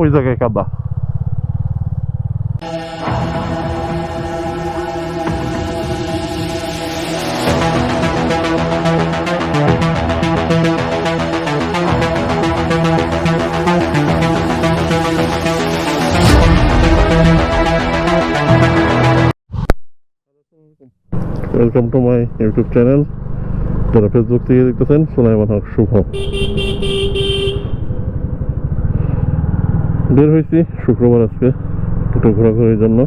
ওই জায়গায় কাদা welcome to my YouTube channel যারা ফেসবুক থেকে দেখতেছেন, সুলাইমান হক, শুভ। বের হয়েছি, শুক্রবার আজকে, একটু ঘোরাঘুরির জন্য।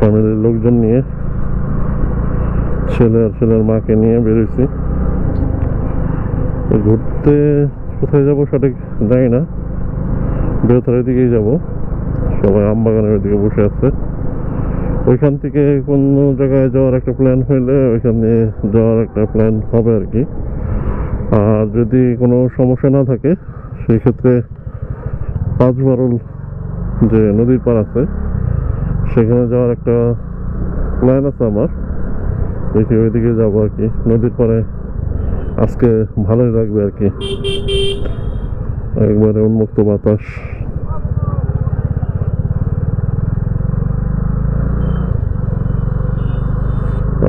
ফ্যামিলির লোকজন নিয়ে, ছেলে আর ছেলের মাকে নিয়ে বের হয়েছি। ঘুরতে কোথায় যাব সঠিক জানি না। বৃহত্তরের দিকেই যাব। সবাই আমবাগানের দিকে বসে আছে। ওইখান থেকে কোনো জায়গায় যাওয়ার একটা প্ল্যান হইলে ওইখানে যাওয়ার একটা প্ল্যান হবে আর কি। আর যদি কোনো সমস্যা না থাকে, সেই ক্ষেত্রে পাঁচ বারুল যে নদীর পার আছে, সেখানে যাওয়ার একটা প্ল্যান আছে আমার। দেখি ওইদিকে যাব আর কি। নদীর পারে আজকে ভালোই লাগবে আর কি। একবারে উন্মুক্ত বাতাস।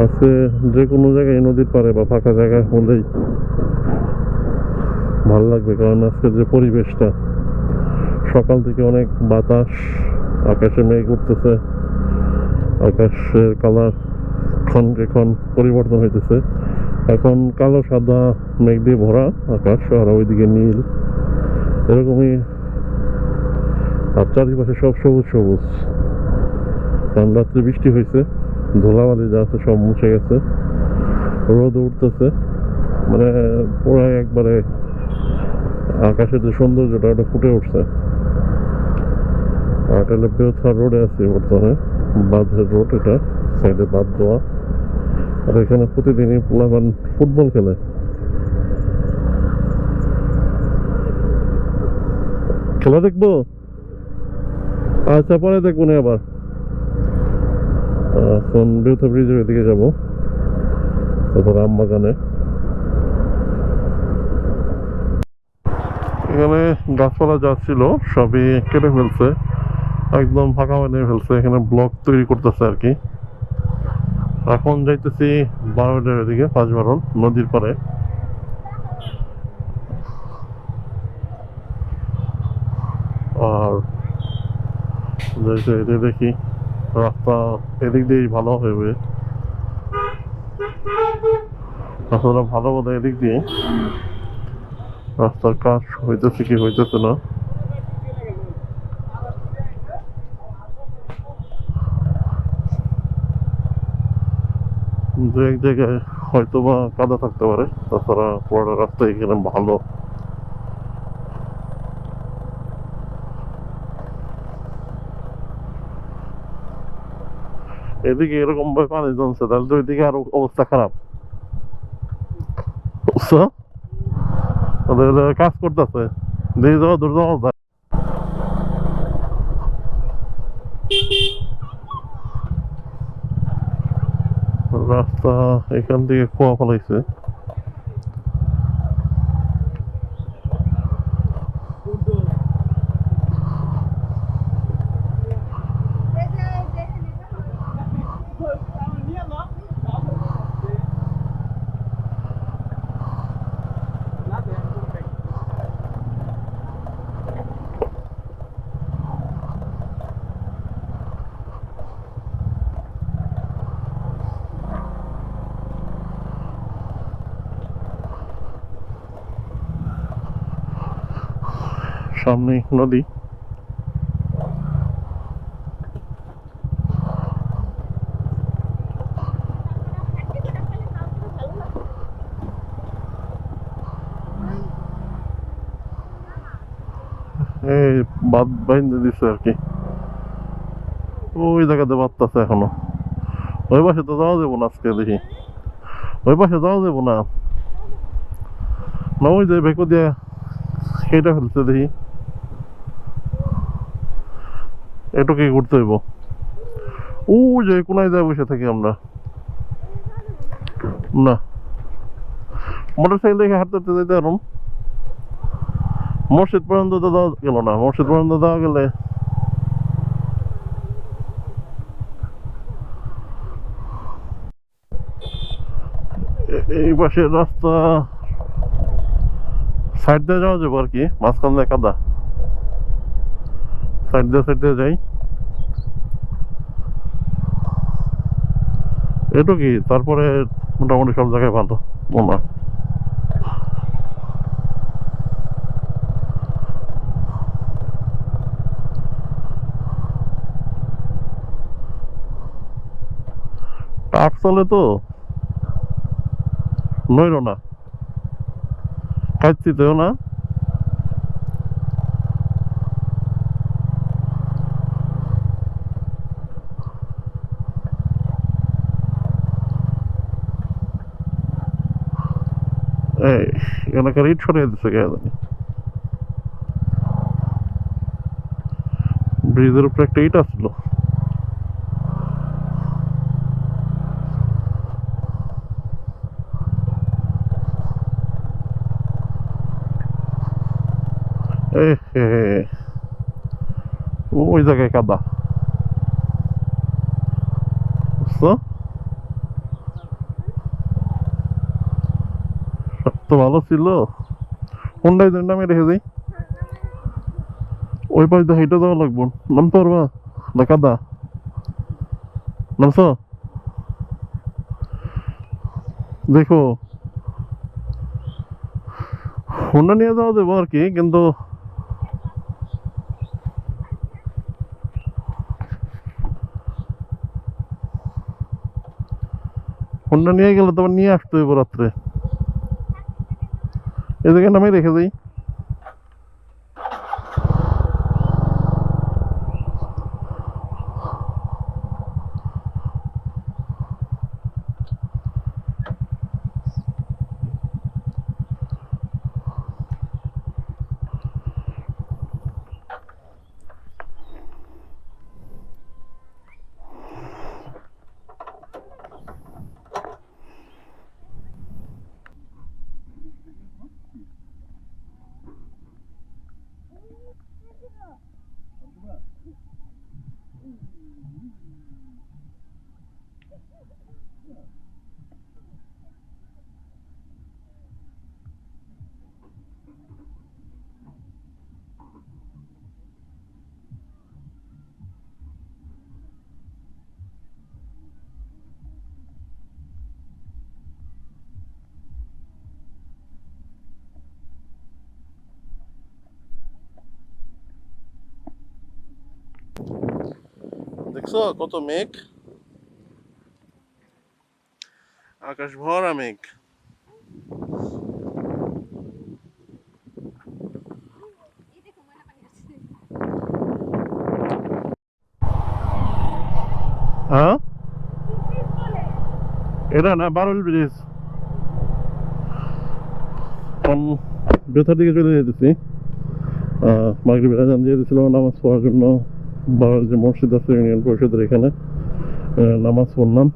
আছে যে কোনো জায়গায় নদীর পারে বা ফাঁকা জায়গায় হলেই ভালো লাগবে, কারণ আজকের যে পরিবেশটা সকাল থেকে অনেক বাতাস, আকাশে মেঘ উঠতেছে, আকাশের কালার ক্ষণকে ক্ষণ পরিবর্তন হইতেছে। এখন কালো, সাদা, মেঘ দিয়ে ভরা আকাশ, আর ওইদিকে নীল। এরকমই আর চারিপাশে সব সবুজ সবুজ। কারণ রাত্রে বৃষ্টি হয়েছে ধুলাবালি যা আছে সব মুছে গেছে। রোদ উঠতেছে মানে পুরো একবারে আকাশের যে সৌন্দর্যটা ওটা ফুটে উঠছে। এটা হলো রোডে আছি বর্তমানে। বাঁধের রোড এটা, সাইডে বাঁধ দেওয়া। আর এখানে প্রতিদিনই পোলাপান ফুটবল খেলে। খেলা দেখব? আচ্ছা পরে দেখব না আবার। এখন বেউথা ব্রিজের ওইদিকে যাব। তারপর আমবাগানে এখানে গাছপালা যা ছিল সবই কেটে ফেলছে। একদম ফাঁকা বানিয়ে ফেলছে, এখানে ব্লক তৈরি করতেছে আর কি। এখন যাইতেছি বারোটার ওইদিকে পাঁচ বারো, নদীর পারে আর এদিকে দেখি রাস্তা এদিক দিয়েই ভালো হবে রাস্তাটা ভালো বোধ এদিক দিয়ে। রাস্তার কাজ হইতেছে কি হইতেছে না। দু এক জায়গায় হয়তো বা কাদা থাকতে পারে। তাছাড়া পুরোটা রাস্তা এখানে ভালো। এদিকে এরকম ভাবে পানি জমছে, তাহলে তো ওইদিকে আরও অবস্থা খারাপ। কাজ করতেছে। দিয়ে যাওয়া দূর রাস্তা এখান থেকে খোয়া ফেলাইছে। সামনে নদী। এই বাদ বাইন্দে দিছে আর কি। ওই জায়গাতে বাদতাছে এখনও। ওই পাশে তো যাওয়া যাব না আজকে দেখি। ওই পাশে যাওয়া যাব না। না, ওই যে ভেকো দিয়ে কেটে ফেলছে দেখি। একটু কি করতে হইব? ও, যে কোনায় যায় বসে থাকি আমরা। না। মোটর সাইকেল দেখে হাঁটতে হাঁটতে যেতে পারুন মসজিদ পর্যন্ত তো যাওয়া গেল না। মসজিদ পর্যন্ত যাওয়া গেলে এই পাশের রাস্তা সাইড দিয়ে যাওয়া যাব আর কি, মাঝখান দিয়ে কাদা। সাইড দিয়ে সাইড দিয়ে যাই। এটু কি, তারপরে মোটামুটি সব জায়গায় ভালো মনে। চলে তো নইল না। কাটতিতেও না। এই এলাকার ইট সরিয়ে দিচ্ছে কে জানি ব্রিজের উপরে একটা ইট আসলো এ হে হে। ওই জায়গায় কাদা বুঝছ তো ভালো ছিল। হোন্ডাই জন্য আমি রেখে যাই ওই পাশ দিয়ে হেঁটে যাওয়া লাগবো। নামতে পারবা? না কাদা নামছ? দেখো। হোন্ডা নিয়ে যাওয়া দেবো আর কি, কিন্তু হোন্ডা নিয়ে গেলে তোমার নিয়ে আসতে হইব রাত্রে। এদিকে নামে রেখে দিই। দেখছ কত মেঘ? আকাশ ভরা মেঘ। হ্যাঁ? এটা না বারুল ব্রিজ। বেথার দিকে চলে যেতেছি। মাগরিবের আজান দিয়ে দিয়েছিল নামাজ পড়ার জন্য। যে মসজিদ আছে, ইউনিয়ন পরিষদের এখানে। নামাজ পড়লাম।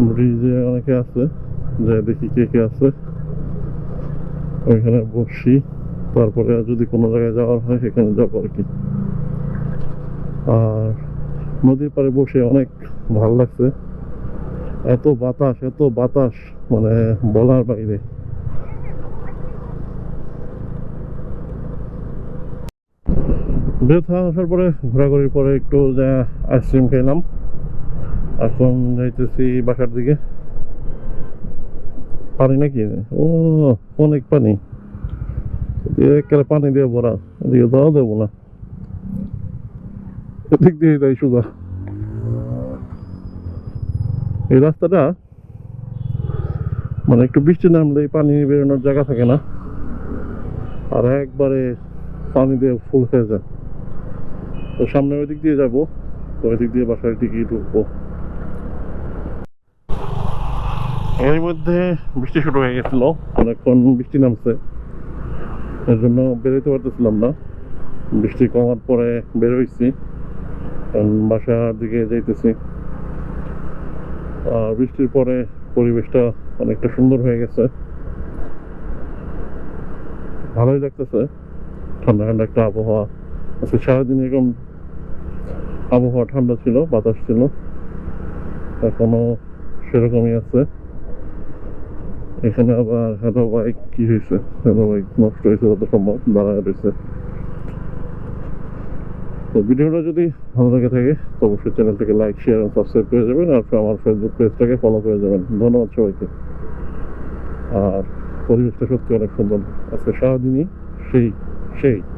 ব্রিজে অনেকে আছে যে দেখি কে কে আছে। ওইখানে বসি। তারপরে যদি কোনো জায়গায় যাওয়ার হয়, সেখানে যাব আর কি। আর নদীর পাড়ে বসে অনেক ভালো লাগছে। এত বাতাস এত বাতাস মানে বলার বাইরে। বেথা আসার পরে ঘোরাঘুরির পরে একটু যা আইসক্রিম খেলাম। এখন যাইতেছি বাসার দিকে। পানি নাকি? ও, অনেক পানি। একেবারে পানি দিয়ে ভরা। এদিকে দেওয়া দেবো না। এদিক দিয়ে যাই সোজা। এই রাস্তাটা মানে একটু বৃষ্টি নামলেই পানি বেরোনোর জায়গা থাকে না। আর একবারে পানি দিয়ে ফুল হয়ে যায়। তো সামনে ওই দিক দিয়ে যাব। ওই দিক দিয়ে বাসায় দিকে ঢুকবো এর মধ্যে বৃষ্টি শুরু হয়ে গেছিল। অনেকক্ষণ বৃষ্টি নামছে। এর জন্য বেরোতে পারতেছিলাম না। বৃষ্টি কমার পরে বের হয়েছি বাসার দিকে যাইতেছি। আর বৃষ্টির পরে পরিবেশটা অনেকটা সুন্দর হয়ে গেছে। ভালোই লাগতেছে। ঠান্ডা ঠান্ডা একটা আবহাওয়া। আজকে সারাদিন এরকম আবহাওয়া ঠান্ডা ছিল, বাতাস ছিল, এখনও সেরকমই আছে। এখানে আবার হ্যালো বাইক কি হয়েছে? হ্যালো বাইক নষ্ট হয়েছে যত সম্ভব, দাঁড়ায় রয়েছে। তো ভিডিওটা যদি ভালো লাগে থাকে, তো অবশ্যই চ্যানেলটাকে লাইক শেয়ার এবং সাবস্ক্রাইব করে যাবেন আর আমার ফেসবুক পেজটাকে ফলো করে যাবেন ধন্যবাদ সবাইকে। আর পরিবেশটা সত্যি অনেক সুন্দর। আজকে সারাদিনই সেই সেই।